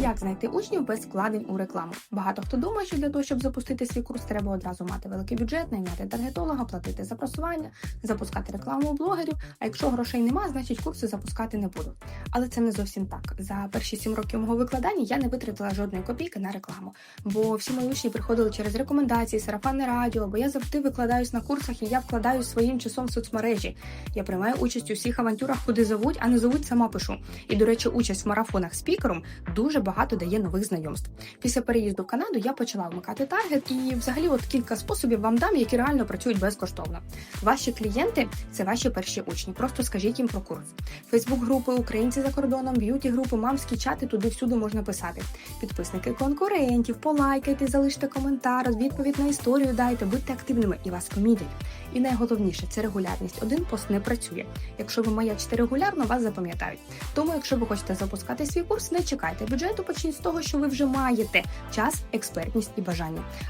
Як знайти учнів без вкладень у рекламу? Багато хто думає, що для того, щоб запустити свій курс, треба одразу мати великий бюджет, найняти таргетолога, платити за просування, запускати рекламу у блогерів. А якщо грошей нема, значить курси запускати не буду. Але це не зовсім так. За перші сім років мого викладання я не витратила жодної копійки на рекламу, бо всі мої учні приходили через рекомендації, сарафанне радіо, бо я завжди викладаюсь на курсах і я вкладаюсь своїм часом в соцмережі. Я приймаю участь у всіх авантюрах, куди зовуть, а не зовуть, сама пишу. І, до речі, участь в марафонах спікером дуже багато дає нових знайомств. Після переїзду в Канаду я почала вмикати таргет і взагалі от кілька способів вам дам, які реально працюють безкоштовно. Ваші клієнти це ваші перші учні. Просто скажіть їм про курс. Фейсбук-групи, українці за кордоном, б'юті-групи, мамські чати туди всюди можна писати. Підписники конкурентів, полайкайте, залиште коментар, відповідь на історію дайте, будьте активними і вас помітять. І найголовніше це регулярність. Один пост не працює. Якщо ви маячите регулярно, вас запам'ятають. Тому, якщо ви хочете запускати свій курс, не чекайте бюджету, почніть з того, що ви вже маєте час, експертність і бажання.